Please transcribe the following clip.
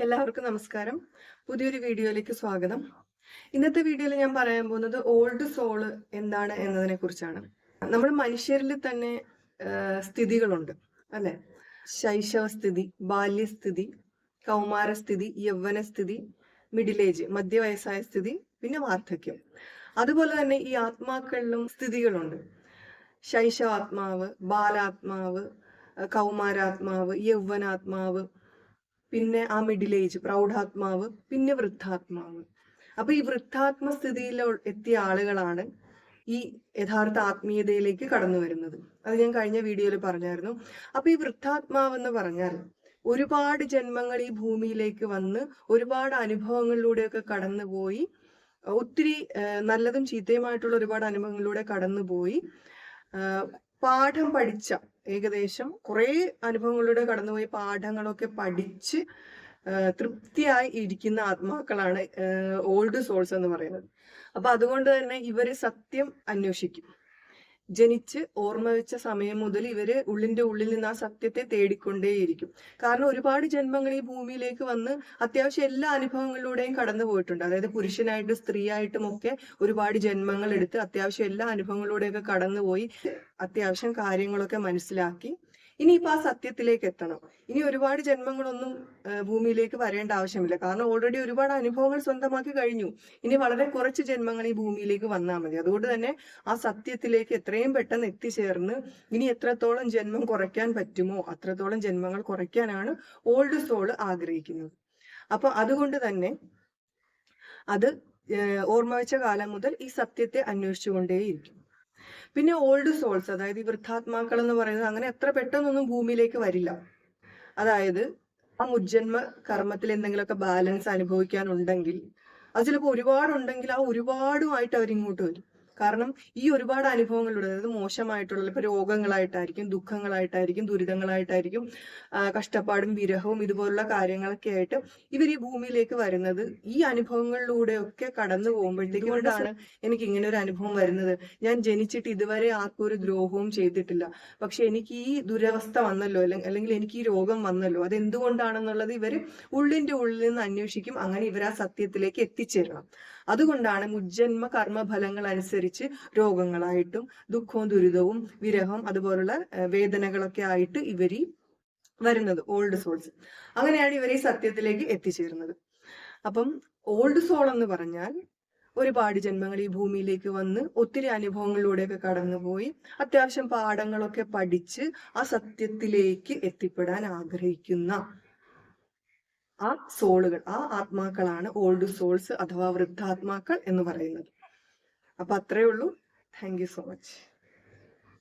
എല്ലാവർക്കും നമസ്കാരം. പുതിയൊരു വീഡിയോയിലേക്ക് സ്വാഗതം. ഇന്നത്തെ വീഡിയോയിൽ ഞാൻ പറയാൻ പോകുന്നത് ഓൾഡ് സോൾ എന്താണ് എന്നതിനെ കുറിച്ചാണ്. നമ്മൾ മനുഷ്യരിൽ തന്നെ സ്ഥിതികളുണ്ട് അല്ലെ? ശൈശവസ്ഥിതി ബാല്യസ്ഥിതി കൗമാരസ്ഥിതി യൗവനസ്ഥിതി മിഡിൽ ഏജ് മധ്യവയസ്സായ സ്ഥിതി പിന്നെ വാർദ്ധക്യം. അതുപോലെ തന്നെ ഈ ആത്മാക്കളിലും സ്ഥിതികളുണ്ട്. ശൈശവാത്മാവ് ബാലാത്മാവ് കൗമാരാത്മാവ് യൗവനാത്മാവ് പിന്നെ ആ മിഡിൽ ഏജ് പ്രൗഢാത്മാവ് പിന്നെ വൃദ്ധാത്മാവ്. അപ്പൊ ഈ വൃദ്ധാത്മ സ്ഥിതിയിൽ എത്തിയ ആളുകളാണ് ഈ യഥാർത്ഥ ആത്മീയതയിലേക്ക് കടന്നു വരുന്നത്. അത് ഞാൻ കഴിഞ്ഞ വീഡിയോയിൽ പറഞ്ഞായിരുന്നു. അപ്പൊ ഈ വൃദ്ധാത്മാവ് എന്ന് പറഞ്ഞാൽ ഒരുപാട് ജന്മങ്ങൾ ഈ ഭൂമിയിലേക്ക് വന്ന് ഒരുപാട് അനുഭവങ്ങളിലൂടെയൊക്കെ കടന്നുപോയി ഒത്തിരി നല്ലതും ചീത്തയുമായിട്ടുള്ള ഒരുപാട് അനുഭവങ്ങളിലൂടെ കടന്നുപോയി പാഠം പഠിച്ച ഏകദേശം കുറേ അനുഭവങ്ങളിലൂടെ കടന്നുപോയി പാഠങ്ങളൊക്കെ പഠിച്ച് തൃപ്തിയായി ഇരിക്കുന്ന ആത്മാക്കളാണ് ഓൾഡ് സോൾസ് എന്ന് പറയുന്നത്. അപ്പൊ അതുകൊണ്ട് തന്നെ ഇവർ സത്യം അന്വേഷിക്കും. ജനിച്ച് ഓർമ്മ വെച്ച സമയം മുതൽ ഇവർ ഉള്ളിന്റെ ഉള്ളിൽ നിന്ന് ആ സത്യത്തെ തേടിക്കൊണ്ടേയിരിക്കും. കാരണം ഒരുപാട് ജന്മങ്ങൾ ഈ ഭൂമിയിലേക്ക് വന്ന് അത്യാവശ്യം എല്ലാ അനുഭവങ്ങളിലൂടെയും കടന്നു പോയിട്ടുണ്ട്. അതായത് പുരുഷനായിട്ടും സ്ത്രീയായിട്ടും ഒക്കെ ഒരുപാട് ജന്മങ്ങൾ എടുത്ത് അത്യാവശ്യം എല്ലാ അനുഭവങ്ങളിലൂടെയൊക്കെ കടന്നുപോയി അത്യാവശ്യം കാര്യങ്ങളൊക്കെ മനസ്സിലാക്കി. ഇനിയിപ്പോ ആ സത്യത്തിലേക്ക് എത്തണം. ഇനി ഒരുപാട് ജന്മങ്ങളൊന്നും ഭൂമിയിലേക്ക് വരേണ്ട ആവശ്യമില്ല. കാരണം ഓൾറെഡി ഒരുപാട് അനുഭവങ്ങൾ സ്വന്തമാക്കി കഴിഞ്ഞു. ഇനി വളരെ കുറച്ച് ജന്മങ്ങൾ ഈ ഭൂമിയിലേക്ക് വന്നാൽ മതി. അതുകൊണ്ട് തന്നെ ആ സത്യത്തിലേക്ക് എത്രയും പെട്ടെന്ന് എത്തിച്ചേർന്ന് ഇനി എത്രത്തോളം ജന്മം കുറയ്ക്കാൻ പറ്റുമോ അത്രത്തോളം ജന്മങ്ങൾ കുറയ്ക്കാനാണ് ഓൾഡ് സോൾ ആഗ്രഹിക്കുന്നത്. അപ്പൊ അതുകൊണ്ട് തന്നെ അത് ഓർമ്മ വെച്ച കാലം മുതൽ ഈ സത്യത്തെ അന്വേഷിച്ചുകൊണ്ടേയിരിക്കും. പിന്നെ ഓൾഡ് സോൾസ് അതായത് ഈ വൃദ്ധാത്മാക്കൾ എന്ന് പറയുന്നത് അങ്ങനെ എത്ര പെട്ടെന്നൊന്നും ഭൂമിയിലേക്ക് വരില്ല. അതായത് ആ മുജ്ജന്മ കർമ്മത്തിൽ എന്തെങ്കിലുമൊക്കെ ബാലൻസ് അനുഭവിക്കാനുണ്ടെങ്കിൽ അത് ചിലപ്പോൾ ഒരുപാടുണ്ടെങ്കിൽ ആ ഒരുപാടുമായിട്ട് അവരിങ്ങോട്ട് വരും. കാരണം ഈ ഒരുപാട് അനുഭവങ്ങളിലൂടെ അതായത് മോശമായിട്ടുള്ള ഇപ്പൊ രോഗങ്ങളായിട്ടായിരിക്കും ദുഃഖങ്ങളായിട്ടായിരിക്കും ദുരിതങ്ങളായിട്ടായിരിക്കും കഷ്ടപ്പാടും വിരഹവും ഇതുപോലുള്ള കാര്യങ്ങളൊക്കെ ആയിട്ട് ഇവർ ഈ ഭൂമിയിലേക്ക് വരുന്നത് ഈ അനുഭവങ്ങളിലൂടെയൊക്കെ കടന്നു പോകുമ്പോഴത്തേക്കും കൊണ്ടാണ് എനിക്ക് ഇങ്ങനെ ഒരു അനുഭവം വരുന്നത്. ഞാൻ ജനിച്ചിട്ട് ഇതുവരെ ആർക്കും ഒരു ദ്രോഹവും ചെയ്തിട്ടില്ല. പക്ഷെ എനിക്ക് ഈ ദുരവസ്ഥ വന്നല്ലോ അല്ലെങ്കിൽ അല്ലെങ്കിൽ എനിക്ക് ഈ രോഗം വന്നല്ലോ അത് എന്തുകൊണ്ടാണെന്നുള്ളത് ഇവർ ഉള്ളിന്റെ ഉള്ളിൽ നിന്ന് അന്വേഷിക്കും. അങ്ങനെ ഇവർ ആ സത്യത്തിലേക്ക് എത്തിച്ചേരണം. അതുകൊണ്ടാണ് മുജ്ജന്മ കർമ്മഫലങ്ങൾ അനുസരിച്ച് രോഗങ്ങളായിട്ടും ദുഃഖവും ദുരിതവും വിരഹം അതുപോലുള്ള വേദനകളൊക്കെ ആയിട്ട് ഇവർ വരുന്നത് ഓൾഡ് സോൾസ് അങ്ങനെയാണ് ഇവർ ഈ സത്യത്തിലേക്ക് എത്തിച്ചേരുന്നത്. അപ്പം ഓൾഡ് സോൾ എന്ന് പറഞ്ഞാൽ ഒരുപാട് ജന്മങ്ങൾ ഈ ഭൂമിയിലേക്ക് വന്ന് ഒത്തിരി അനുഭവങ്ങളിലൂടെയൊക്കെ കടന്നുപോയി അത്യാവശ്യം പാഠങ്ങളൊക്കെ പഠിച്ച് ആ സത്യത്തിലേക്ക് എത്തിപ്പെടാൻ ആഗ്രഹിക്കുന്ന ആ സോളുകൾ ആ ആത്മാക്കളാണ് ഓൾഡ് സോൾസ് അഥവാ വൃദ്ധാത്മാക്കൾ എന്ന് പറയുന്നത്. അപ്പൊ അത്രയേ ഉള്ളൂ. Thank you so much